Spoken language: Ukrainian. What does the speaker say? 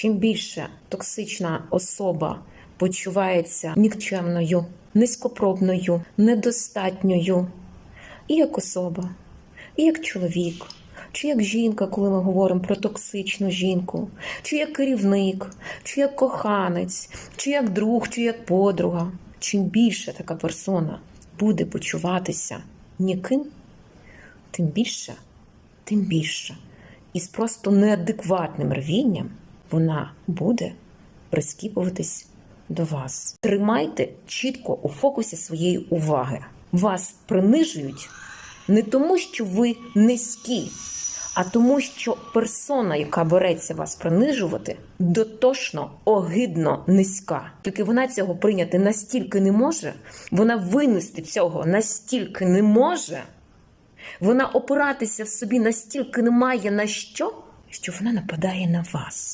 чим більше токсична особа почувається нікчемною, низькопробною, недостатньою, і як особа, і як чоловік, чи як жінка, коли ми говоримо про токсичну жінку, чи як керівник, чи як коханець, чи як друг, чи як подруга. Чим більше така персона буде почуватися ніким, тим більше, тим більше. І з просто неадекватним рвінням вона буде прискіпуватись до вас. Тримайте чітко у фокусі своєї уваги. Вас принижують не тому, що ви низькі, а тому, що персона, яка береться вас принижувати, дотошно, огидно низька. Тільки вона цього прийняти настільки не може, вона винести цього настільки не може, вона опиратися в собі настільки не має на що, що вона нападає на вас.